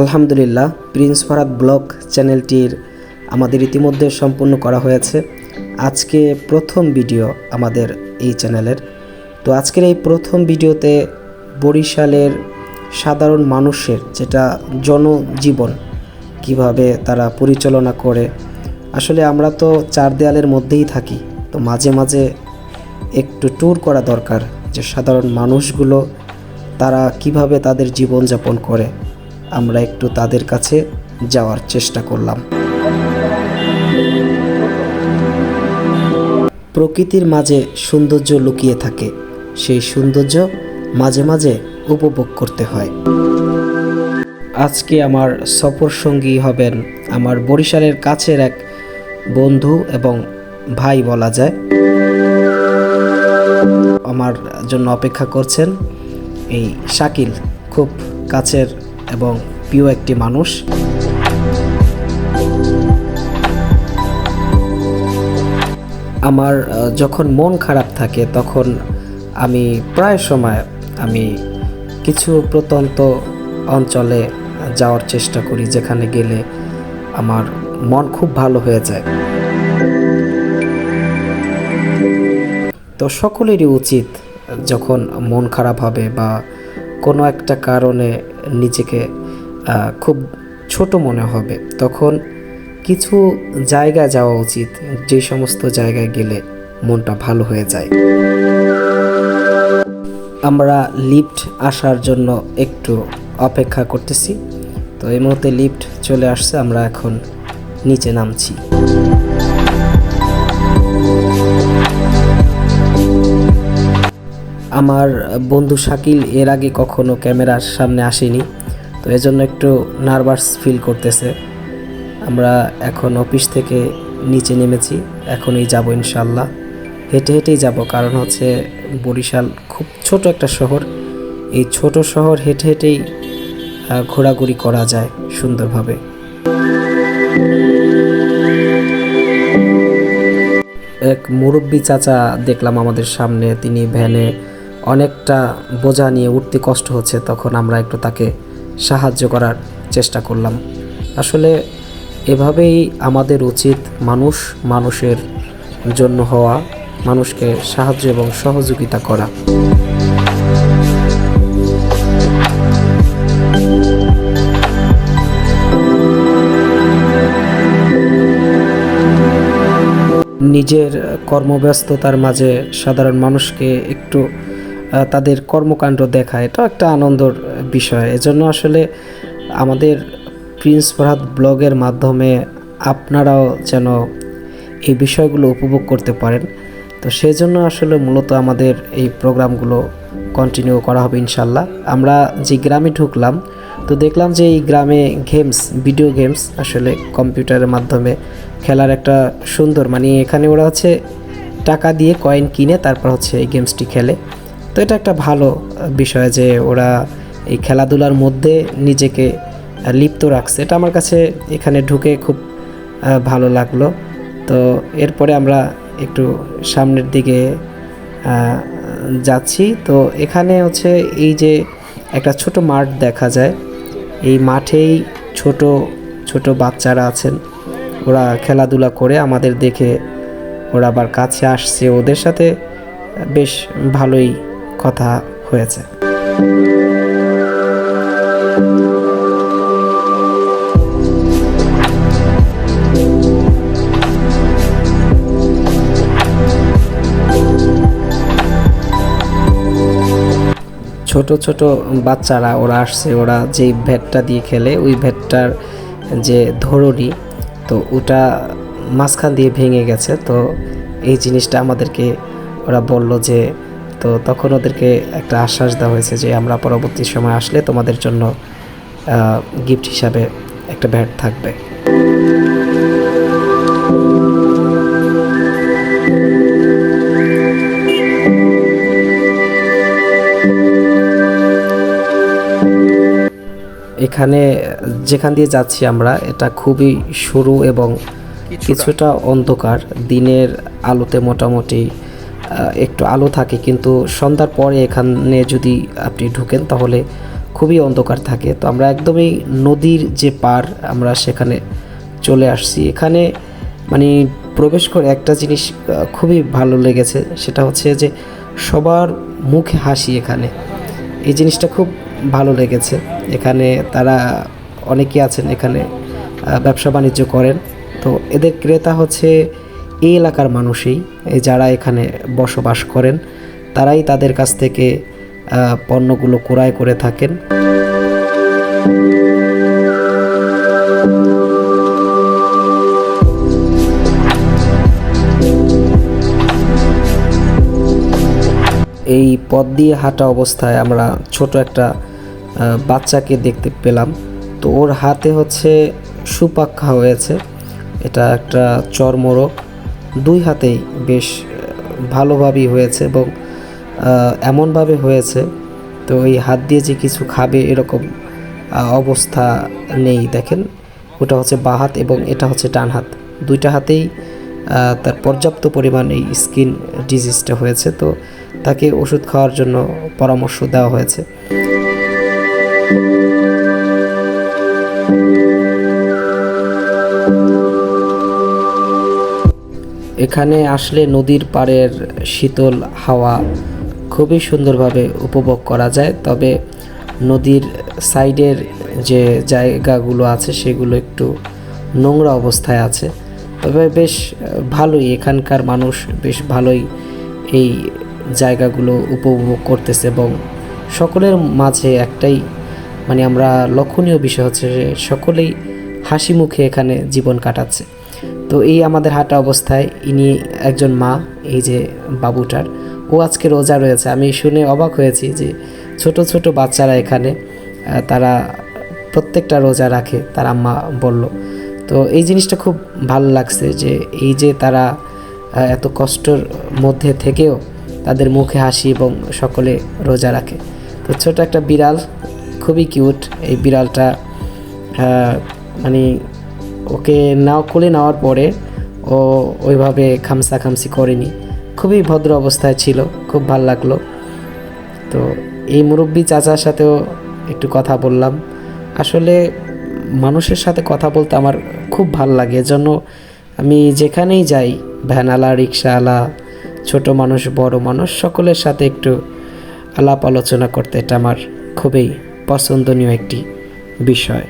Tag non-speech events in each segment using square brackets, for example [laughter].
আলহামদুলিল্লাহ, Prince Farhad blog চ্যানেলটির আমাদের ইতিমধ্যে সম্পূর্ণ করা হয়েছে। আজকে প্রথম ভিডিও আমাদের এই চ্যানেলের। তো আজকের এই প্রথম ভিডিওতে বরিশালের সাধারণ মানুষের যেটা জনজীবন, কীভাবে তারা পরিচালনা করে, আসলে আমরা তো চার দেয়ালের মধ্যেই থাকি। তো মাঝে মাঝে একটু ট্যুর করা দরকার যে সাধারণ মানুষগুলো তারা কীভাবে তাদের জীবনযাপন করে, আমরা একটু তাদের কাছে যাওয়ার চেষ্টা করলাম। প্রকৃতির মাঝে সৌন্দর্য লুকিয়ে থাকে, সেই সৌন্দর্য মাঝে মাঝে উপভোগ করতে হয়। আজকে আমার সফর সঙ্গী হবেন আমার বরিশালের কাছের এক বন্ধু এবং ভাই বলা যায়। আমার জন্য অপেক্ষা করছেন এই শাকিল খুব কাছের এবং প্রিয় একটি মানুষ। আমার যখন মন খারাপ থাকে, তখন আমি প্রায় সময় আমি কিছু প্রত্যন্ত অঞ্চলে যাওয়ার চেষ্টা করি, যেখানে গেলে আমার মন খুব ভালো হয়ে যায়। তো সকলেরই উচিত যখন মন খারাপ হবে বা কোনো একটা কারণে নিজেকে খুব ছোট মনে হবে, তখন কিছু জায়গায় যাওয়া উচিত, যে সমস্ত জায়গায় গেলে মনটা ভালো হয়ে যায়। আমরা লিফট আসার জন্য একটু অপেক্ষা করতেছি। তো এই মুহূর্তে লিফট চলে আসছে, আমরা এখন নিচে নামছি। আমার বন্ধু শাকিল এর আগে কখনো ক্যামেরার সামনে আসেনি, তো এজন্য একটু নার্ভাস ফিল করতেছে। আমরা এখন অফিস থেকে নিচে নেমেছি, এখনই যাব ইনশাল্লাহ হেঁটে হেঁটেই যাব, কারণ হচ্ছে বরিশাল খুব ছোট একটা শহর। এই ছোট শহর হেঁটে হেঁটেই ঘোরাঘুরি করা যায় সুন্দরভাবে। এক মুরব্বী চাচা দেখলাম আমাদের সামনে, তিনি ভ্যানে অনেকটা বোঝা নিয়ে উঠতে কষ্ট হচ্ছে, তখন আমরা একটু তাকে সাহায্য করার চেষ্টা করলাম। আসলে এভাবেই আমাদের উচিত মানুষ মানুষের জন্য হওয়া, মানুষকে সাহায্য এবং সহযোগিতা করা। নিজের কর্মব্যস্ততার মাঝে সাধারণ মানুষকে একটু তাদের কর্মকাণ্ড দেখা এটা একটা আনন্দর বিষয়। এজন্য আসলে আমাদের প্রিন্স ফরহাদ ব্লগের মাধ্যমে আপনারাও যেন এই বিষয়গুলো উপভোগ করতে পারেন। তো সেই জন্য আসলে মূলত আমাদের এই প্রোগ্রামগুলো কন্টিনিউ করা হবে ইনশাল্লাহ আমরা যে গ্রামে ঢুকলাম, তো দেখলাম যে এই গ্রামে গেমস ভিডিও গেমস আসলে কম্পিউটারের মাধ্যমে খেলার একটা সুন্দর মানে এখানে ওরা হচ্ছে টাকা দিয়ে কয়েন কিনে তারপর হচ্ছে এই গেমসটি খেলে। তো এটা একটা ভালো বিষয় যে ওরা এই খেলাধুলার মধ্যে নিজেকে লিপ্ত রাখছে। এটা আমার কাছে এখানে ঢুকে খুব ভালো লাগল। তো এরপরে আমরা একটু সামনের দিকে যাচ্ছি। তো এখানে হচ্ছে এই যে একটা ছোট মাঠ দেখা যায়। এই মাঠেই ছোট ছোট বাচ্চারা আছেন। ওরা খেলাধুলা করে আমাদের দেখে ওরা আবার কাছে আসছে। ওদের সাথে বেশ ভালোই কথা হয়েছে। ছোট ছোট বাচ্চারা ওরা আসছে, ওরা যেই ভ্যাটটা দিয়ে খেলে, ওই ভ্যাটটার যে ধরনি তো ওটা মাঝখান দিয়ে ভেঙে গেছে। তো এই জিনিসটা আমাদেরকে, ওরা বলল যে তো তখন ওদেরকে একটা আশ্বাস দেওয়া হয়েছে যে আমরা পরবর্তী সময় আসলে তোমাদের জন্য গিফট হিসাবে একটা ব্যাট থাকবে। এখানে যেখান দিয়ে যাচ্ছি আমরা এটা খুবই সরু এবং কিছুটা অন্ধকার। দিনের আলোতে মোটামুটি একটু আলো থাকে, কিন্তু সন্ধ্যার পরে এখানে যদি আপনি ঢুকেন তাহলে খুবই অন্ধকার থাকে। তো আমরা একদমই নদীর যে পার আমরা সেখানে চলে আসছি। এখানে মানে প্রবেশ করে একটা জিনিস খুবই ভালো লেগেছে, সেটা হচ্ছে যে সবার মুখে হাসি এখানে। এই জিনিসটা খুব ভালো লেগেছে। এখানে তারা অনেকেই আছেন এখানে ব্যবসা বাণিজ্য করেন। তো এদের ক্রেতা হচ্ছে এই এলাকার মানুষই যারা এখানে বসবাস করেন, তারাই তাদের কাছ থেকে পণ্যগুলো ক্রয় করে থাকেন। এই পথ দিয়ে হাঁটা অবস্থায় আমরা ছোট একটা বাচ্চাকে দেখতে পেলাম। তো ওর হাতে হচ্ছে সুপাক্ষা হয়েছে। এটা একটা চর্মরোগ। দুই হাতেই বেশ ভালোভাবেই হয়েছে এবং এমনভাবে হয়েছে। তো এই হাত দিয়ে যে কিছু খাবে এরকম অবস্থা নেই, দেখেন। ওটা হচ্ছে বাঁ হাত এবং এটা হচ্ছে ডান হাত। দুইটা হাতেই তার পর্যাপ্ত পরিমাণ এই স্কিন ডিজিজটা হয়েছে। তো তাকে ওষুধ খাওয়ার জন্য পরামর্শ দেওয়া হয়েছে। এখানে আসলে নদীর পাড়ের শীতল হাওয়া খুবই সুন্দরভাবে উপভোগ করা যায়। তবে নদীর সাইডের যে জায়গাগুলো আছে, সেগুলো একটু নোংরা অবস্থায় আছে। তবে বেশ ভালোই, এখানকার মানুষ বেশ ভালোই এই জায়গাগুলো উপভোগ করতেছে এবং সকলের মাঝে একটাই মানে আমরা লক্ষণীয় বিষয় হচ্ছে যে সকলেই হাসি মুখে এখানে জীবন কাটাচ্ছে। তো এই আমাদের হাঁটা অবস্থায় ইনি একজন মা, এই যে বাবুটার। ও আজকে রোজা রয়েছে। আমি শুনে অবাক হয়েছি যে ছোট ছোট বাচ্চারা এখানে তারা প্রত্যেকটা রোজা রাখে, তার আম্মা বলল। তো এই জিনিসটা খুব ভালো লাগছে যে এই যে তারা এত কষ্টর মধ্যে থেকেও তাদের মুখে হাসি এবং সকলে রোজা রাখে। তো ছোট একটা বিড়াল, খুবই কিউট। এই বিড়ালটা মানে ওকে নাও কোলে নেওয়ার পরে ও ওইভাবে খামসা খামসি করেনি। খুবই ভদ্র অবস্থায় ছিল, খুব ভালো লাগল। তো এই মুরব্বী চাচার সাথেও একটু কথা বললাম। আসলে মানুষের সাথে কথা বলতে আমার খুব ভালো লাগে। এজন্য আমি যেখানেই যাই ভ্যানালা রিক্সাওয়ালা ছোট মানুষ, বড় মানুষ, সকলের সাথে একটু আলাপ আলোচনা করতে এটা আমার খুবই পছন্দনীয় একটি বিষয়।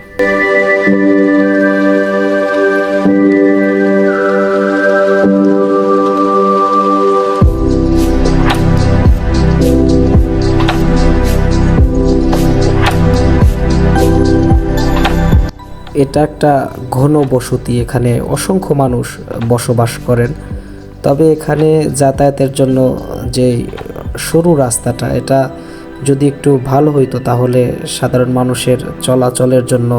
এটা একটা ঘন বসতি, এখানে অসংখ্য মানুষ বসবাস করেন। তবে এখানে যাতায়াতের জন্য যে সরু রাস্তাটা, এটা যদি একটু ভালো হইতো তাহলে সাধারণ মানুষের চলাচলের জন্য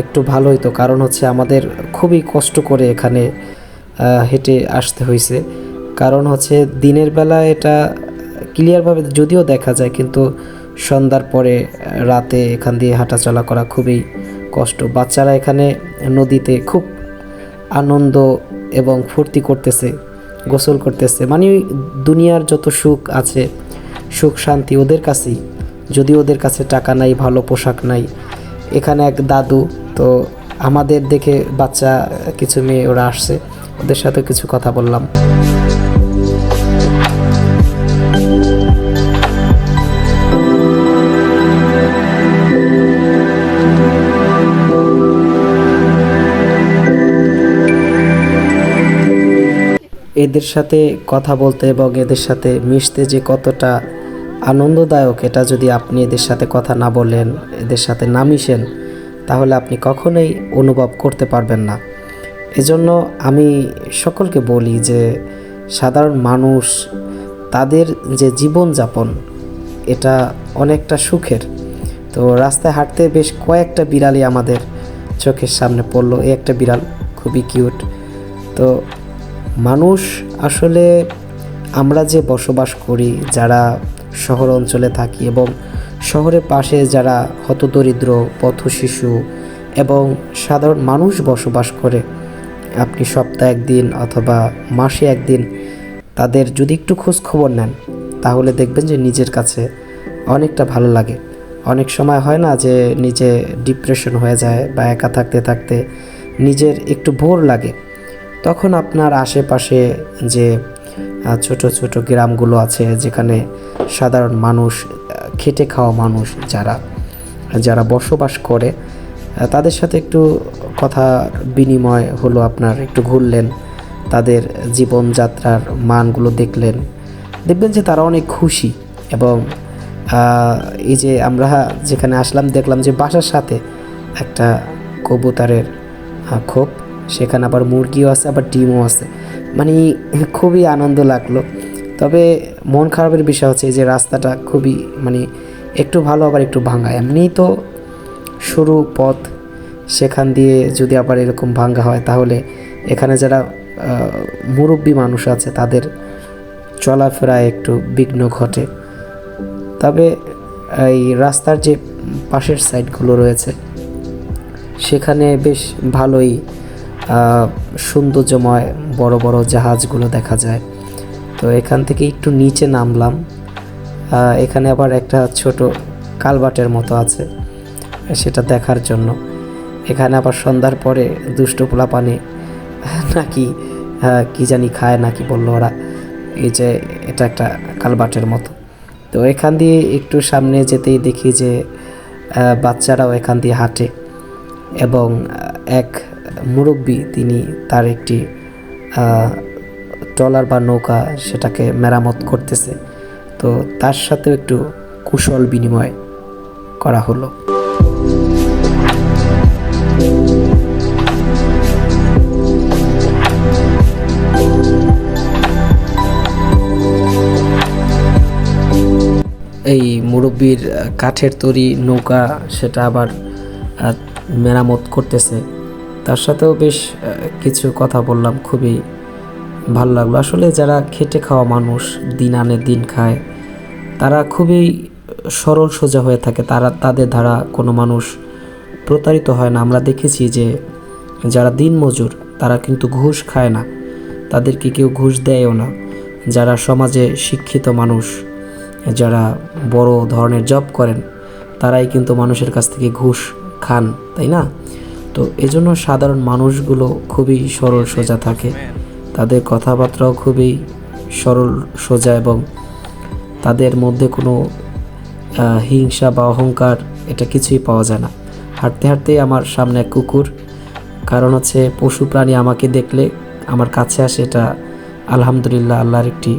একটু ভালো হইতো। কারণ হচ্ছে আমাদের খুবই কষ্ট করে এখানে হেঁটে আসতে হয়েছে কারণ হচ্ছে দিনের বেলা এটা ক্লিয়ারভাবে যদিও দেখা যায়, কিন্তু সন্ধ্যার পরে রাতে এখান দিয়ে হাঁটাচলা করা খুবই কষ্ট। বাচ্চারা এখানে নদীতে খুব আনন্দ এবং ফুর্তি করতেছে, গোসল করতেছে। মানে দুনিয়ার যত সুখ আছে, সুখ, শান্তি ওদের কাছেই। যদি ওদের কাছে টাকা নাই, ভালো পোশাক নাই। এখানে এক দাদু, তো আমাদের দেখে বাচ্চা, কিছু মেয়ে ওরা আসছে। ওদের সাথে কিছু কথা বললাম। এদের সাথে কথা বলতে এবং এদের সাথে মিশতে যে কতটা আনন্দদায়ক, এটা যদি আপনি এদের সাথে কথা না বলেন, এদের সাথে না মিশেন, তাহলে আপনি কখনোই অনুভব করতে পারবেন না। এজন্য আমি সকলকে বলি যে, সাধারণ মানুষ, তাদের যে জীবনযাপন, এটা অনেকটা সুখের। তো রাস্তায় হাঁটতে বেশ কয়েকটা বিড়ালই আমাদের চোখের সামনে পড়ল। এই একটা বিড়াল খুবই কিউট। তো মানুষ আসলে আমরা যে বসবাস করি, যারা শহর অঞ্চলে থাকি এবং শহরের পাশে যারা হতদরিদ্র পথ শিশু এবং সাধারণ মানুষ বসবাস করে, আপনি সপ্তাহে একদিন অথবা মাসে একদিন তাদের যদি একটু খোঁজ খবর নেন, তাহলে দেখবেন যে নিজের কাছে অনেকটা ভালো লাগে। অনেক সময় হয় না যে নিজে ডিপ্রেশন হয়ে যায় বা একা থাকতে থাকতে নিজের একটু ভোর লাগে। তখন আপনার আশেপাশে যে ছোট ছোট গ্রামগুলো আছে, যেখানে সাধারণ মানুষ খেটে খাওয়া মানুষ যারা যারা বসবাস করে তাদের সাথে একটু কথা বিনিময় হলো আপনার, একটু ঘুরলেন, তাদের জীবনযাত্রার মানগুলো দেখলেন, দেখবেন যে তারা অনেক খুশি এবং এই যে আমরা যেখানে আসলাম, দেখলাম যে বাসার সাথে একটা কবুতরের খোপ সেখানে আবার মুরগিও আছে, আবার ডিমও আছে। মানে [laughs] খুবই আনন্দ লাগল। তবে মন খারাপের বিষয় হচ্ছে যে রাস্তাটা খুবই মানে একটু ভালো, আবার একটু ভাঙা এমনিই তো সরু পথ। সেখান দিয়ে যদি আবার এরকম ভাঙ্গা হয়, তাহলে এখানে যারা মুরব্বী মানুষ আছে, তাদের চলাফেরায় একটু বিঘ্ন ঘটে। তবে এই রাস্তার যে পাশের সাইডগুলো রয়েছে, সেখানে বেশ ভালোই সৌন্দর্যময় বড় বড় জাহাজগুলো দেখা যায়। তো এখান থেকে একটু নিচে নামলাম। এখানে আবার একটা ছোট কালবাটের মতো আছে, সেটা দেখার জন্য। এখানে আবার সন্ধ্যার পরে দুষ্ট পোলা পানি নাকি কি জানি খায় নাকি বলল ওরা, এই যে এটা একটা কালবাটের মতো। তো এখান দিয়ে একটু সামনে যেতেই দেখি যে বাচ্চারাও এখান দিয়ে হাঁটে এবং এক মুরব্বী, তিনি তার একটি ট্রলার বা নৌকা সেটাকে মেরামত করতেছে। তো তার সাথেও একটু কুশল বিনিময় করা হলো। এই মুরব্বীর কাঠের তৈরি নৌকা সেটা আবার মেরামত করতেছে। তার সাথেও বেশ কিছু কথা বললাম, খুবই ভালো লাগল। আসলে যারা খেটে খাওয়া মানুষ, দিন আনে দিন খায়, তারা খুবই সরল সোজা হয়ে থাকে। তারা, তাদের দ্বারা কোনো মানুষ প্রতারিত হয় না। আমরা দেখেছি যে যারা দিন মজুর, তারা কিন্তু ঘুষ খায় না। তাদেরকে কেউ ঘুষ দেয়ও না। যারা সমাজে শিক্ষিত মানুষ, যারা বড় ধরনের জব করেন, তারাই কিন্তু মানুষের কাছ থেকে ঘুষ খান, তাই না? তো এজন্য সাধারণ মানুষগুলো খুবই সরল সোজা থাকে। তাদের কথাবার্তাও খুবই সরল, সোজা এবং তাদের মধ্যে কোনো হিংসা বা অহংকার এটা কিছুই পাওয়া যায় না। হাঁটতে হাঁটতেই আমার সামনে এক কুকুর। কারণ হচ্ছে পশু প্রাণী আমাকে দেখলে আমার কাছে আসে এটা আলহামদুলিল্লাহ আল্লাহর একটি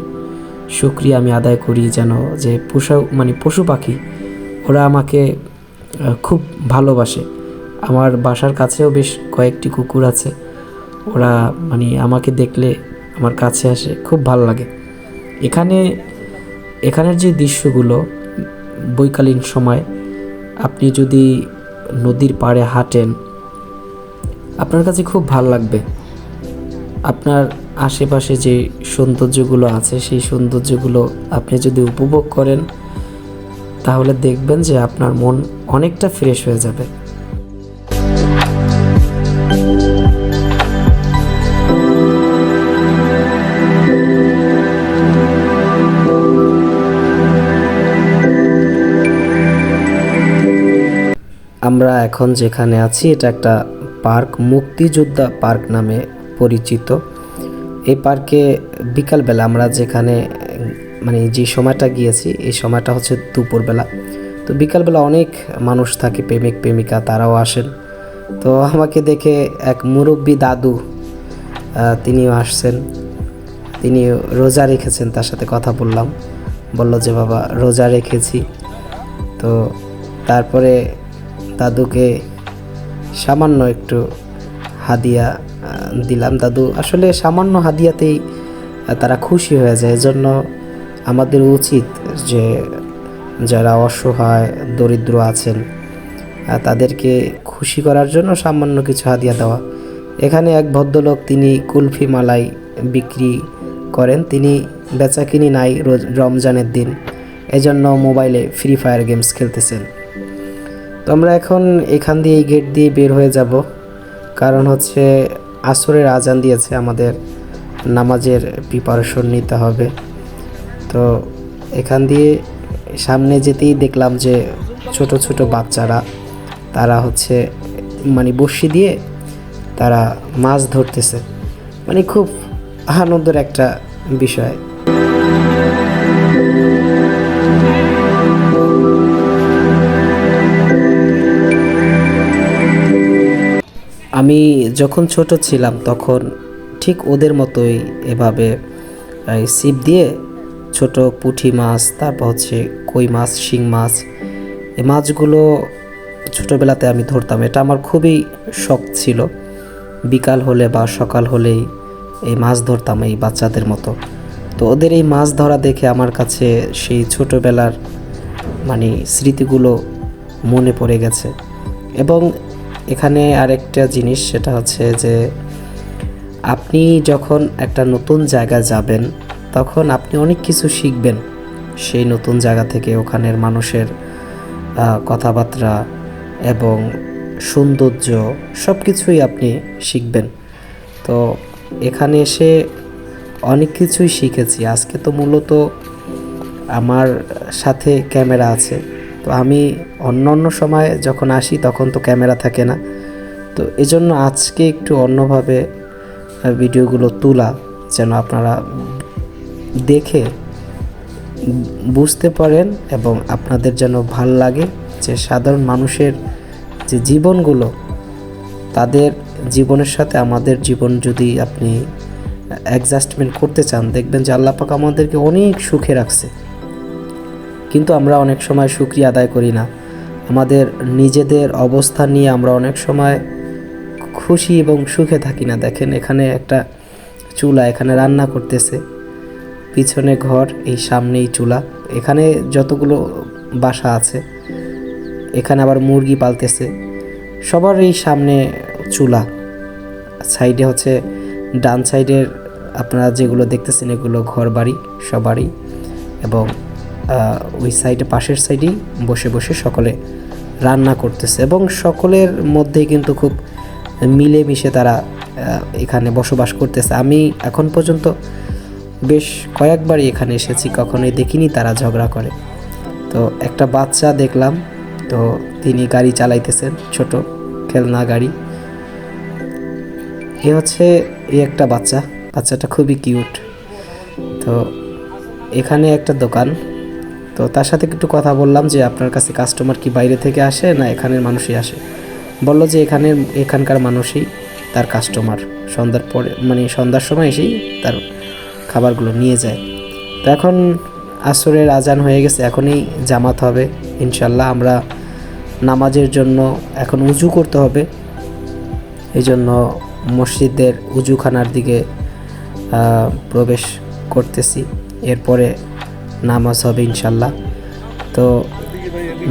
শুক্রিয়া আমি আদায় করি যেন যে পশু মানে পশু পাখি, ওরা আমাকে খুব ভালোবাসে। আমার বাসার কাছেও বেশ কয়েকটি কুকুর আছে। ওরা মানে আমাকে দেখলে আমার কাছে আসে, খুব ভালো লাগে। এখানে, এখানের যে দৃশ্যগুলো, বৈকালীন সময়, আপনি যদি নদীর পাড়ে হাঁটেন, আপনার কাছে খুব ভালো লাগবে। আপনার আশেপাশে যে সৌন্দর্যগুলো আছে, সেই সৌন্দর্যগুলো আপনি যদি উপভোগ করেন, তাহলে দেখবেন যে আপনার মন অনেকটা ফ্রেশ হয়ে যাবে। আমরা এখন যেখানে আছি, এটা একটা পার্ক, মুক্তিযোদ্ধা পার্ক নামে পরিচিত। এই পার্কে বিকালবেলা আমরা যেখানে মানে যে সময়টা গিয়েছি, এই সময়টা হচ্ছে দুপুরবেলা। তো বিকালবেলা অনেক মানুষ থাকে, প্রেমিক, প্রেমিকা, তারাও আসেন। তো আমাকে দেখে এক মুরব্বী দাদু তিনিও আসছেন। তিনি রোজা রেখেছেন, তার সাথে কথা বললাম। বলল যে, বাবা, রোজা রেখেছি। তো তারপরে দাদুকে সামান্য একটু হাদিয়া দিলাম। দাদু আসলে সামান্য হাদিয়াতেই তারা খুশি হয়ে যায়। এজন্য আমাদের উচিত যে যারা অসহায়, দরিদ্র আছেন তাদেরকে খুশি করার জন্য সামান্য কিছু হাদিয়া দেওয়া। এখানে এক ভদ্রলোক তিনি কুলফি মালাই বিক্রি করেন। তিনি বেচাকিনি নাই রোজ রমজানের দিন। এজন্য মোবাইলে ফ্রি ফায়ার গেমস খেলতেছেন। তো আমরা এখন এখান দিয়ে এই গেট দিয়ে বের হয়ে যাব। কারণ হচ্ছে আসরের আজান দিয়েছে, আমাদের নামাজের প্রিপারেশন নিতে হবে। তো এখান দিয়ে সামনে যেতেই দেখলাম যে ছোট ছোট বাচ্চারা, তারা হচ্ছে মানে বড়শি দিয়ে তারা মাছ ধরতেছে। মানে খুব আনন্দের একটা বিষয়। আমি যখন ছোট ছিলাম তখন ঠিক ওদের মতোই এভাবে ছিপ দিয়ে ছোট পুঁটি মাছ, তারপর হচ্ছে কই মাছ, শিং মাছ, এই মাছগুলো ছোটোবেলাতে আমি ধরতাম। এটা আমার খুবই শখ ছিল। বিকাল হলে বা সকাল হলেই এই মাছ ধরতাম এই বাচ্চাদের মতো। তো ওদের এই মাছ ধরা দেখে আমার কাছে সেই ছোটোবেলার মানে স্মৃতিগুলো মনে পড়ে গেছে। এবং এখানে আরেকটা জিনিস, সেটা হচ্ছে যে আপনি যখন একটা নতুন জায়গায় যাবেন, তখন আপনি অনেক কিছু শিখবেন। সেই নতুন জায়গা থেকে ওখানের মানুষের কথাবার্তা এবং সৌন্দর্য সব কিছুই আপনি শিখবেন। তো এখানে এসে অনেক কিছুই শিখেছি। আজকে তো মূলত আমার সাথে ক্যামেরা আছে। তো আমি অন্য অন্য সময় যখন আসি তখন তো ক্যামেরা থাকে না। তো এজন্য আজকে একটু অন্যভাবে ভিডিওগুলো তোলা যেন আপনারা দেখে বুঝতে পারেন এবং আপনাদের যেন ভালো লাগে যে সাধারণ মানুষের যে জীবনগুলো, তাদের জীবনের সাথে আমাদের জীবন যদি আপনি অ্যাডজাস্টমেন্ট করতে চান, দেখবেন যে আল্লাহ পাক আমাদেরকে অনেক সুখে রাখছে। কিন্তু আমরা অনেক সময় সুক্রিয়া আদায় করি না। আমাদের নিজেদের অবস্থা নিয়ে আমরা অনেক সময় খুশি এবং সুখে থাকি না। দেখেন এখানে একটা চুলা এখানে রান্না করতেছে। পিছনে ঘর, এই সামনেই চুলা। এখানে যতগুলো বাসা আছে, এখানে আবার মুরগি পালতেছে। সবার এই সামনে চুলা। সাইডে হচ্ছে ডান সাইডের আপনারা যেগুলো দেখতেছেন এগুলো ঘর বাড়ি সবারই এবং ওই সাইডে পাশের সাইডেই বসে বসে সকলে রান্না করতেছে এবং সকলের মধ্যেই কিন্তু খুব মিলেমিশে তারা এখানে বসবাস করতেছে। আমি এখন পর্যন্ত বেশ কয়েকবারই এখানে এসেছি, কখনোই দেখিনি তারা ঝগড়া করে। তো একটা বাচ্চা দেখলাম, তো তিনি গাড়ি চালাইতেছেন, ছোট খেলনা গাড়ি। এ হচ্ছে, এই একটা বাচ্চা, বাচ্চাটা খুবই কিউট তো এখানে একটা দোকান তো তার সাথে একটু কথা বললাম যে আপনার কাছে কাস্টমার কি বাইরে থেকে আসে না এখানের মানুষই আসে? বলল যে এখানের, এখানকার মানুষই তার কাস্টমার সন্ধ্যার পরে মানে সন্ধ্যার সময় এসেই তার খাবারগুলো নিয়ে যায়। তো এখন আসরের আজান হয়ে গেছে, এখনই জামাত হবে। ইনশাল্লাহ আমরা নামাজের জন্য এখন উজু করতে হবে। এই জন্য মসজিদের উজুখানার দিকে প্রবেশ করতেছি। এরপরে নামাজ হবে ইনশাল্লাহ। তো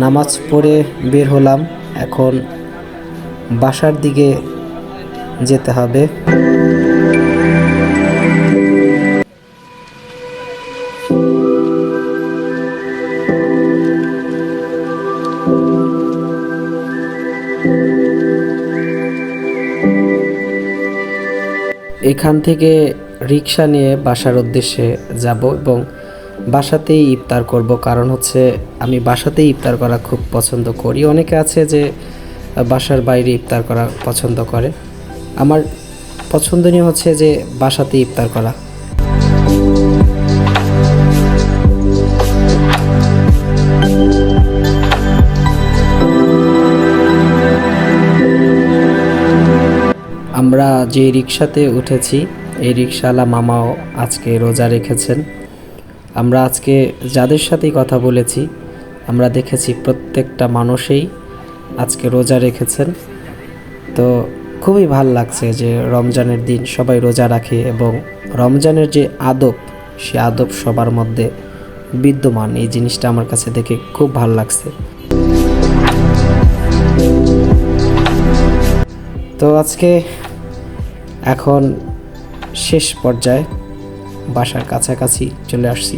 নামাজ পড়ে বের হলাম, এখন বাসার দিকে যেতে হবে। এখান থেকে রিক্সা নিয়ে বাসার উদ্দেশ্যে যাব এবং বাসাতেই ইফতার করব। কারণ হচ্ছে আমি বাসাতেই ইফতার করা খুব পছন্দ করি। অনেকে আছে যে, বাসার বাইরে ইফতার করা পছন্দ করে। আমার পছন্দনীয় হচ্ছে যে বাসাতে ইফতার করা। আমরা যে রিক্সাতে উঠেছি, এই রিক্সাওয়ালা মামাও আজকে রোজা রেখেছেন। আমরা আজকে যাদের সাথেই কথা বলেছি, আমরা দেখেছি প্রত্যেকটা মানুষেই আজকে রোজা রেখেছেন। তো খুবই ভালো লাগছে যে রমজানের দিন সবাই রোজা রাখে এবং রমজানের যে আদব, সে আদব সবার মধ্যে বিদ্যমান। এই জিনিসটা আমার কাছে দেখে খুব ভালো লাগছে। তো আজকে এখন শেষ পর্যায়ে বাসার কাছাকাছি চলে আসছি।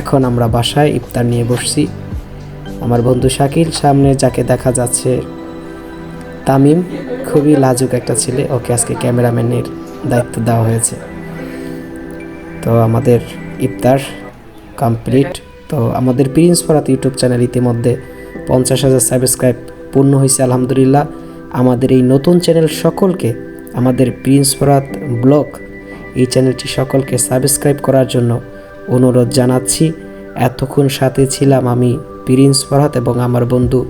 এখন আমরা বাসায় ইফতার নিয়ে বসছি। আমার বন্ধু শাকিল সামনে যাকে দেখা যাচ্ছে, তামিম খুবই লাজুক একটা ছেলে। ওকে আজকে ক্যামেরাম্যানের দায়িত্ব দেওয়া হয়েছে। তো আমাদের ইফতার কমপ্লিট। তো আমাদের প্রিন্স ফরাত ইউটিউব চ্যানেল ইতিমধ্যে পঞ্চাশ হাজার সাবস্ক্রাইব পূর্ণ হয়েছে, আলহামদুলিল্লাহ। আমাদের এই নতুন চ্যানেল সকলকে আমাদের প্রিন্স ফরাত ব্লগ এই চ্যানেলটি সকলকে সাবস্ক্রাইব করার জন্য অনুরোধ জানাচ্ছি। এতক্ষণ সাথে ছিলাম আমি প্রিন্স ফরহাত এবং আমার বন্ধু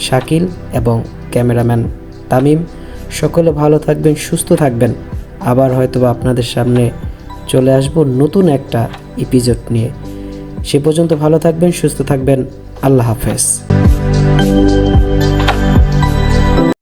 শাকিল এবং ক্যামেরাম্যান তামিম। সকলে ভালো থাকবেন, সুস্থ থাকবেন। আবার হয়তোবা আপনাদের সামনে চলে আসব নতুন একটা এপিসোড নিয়ে। সে পর্যন্ত ভালো থাকবেন, সুস্থ থাকবেন। আল্লাহ হাফেজ।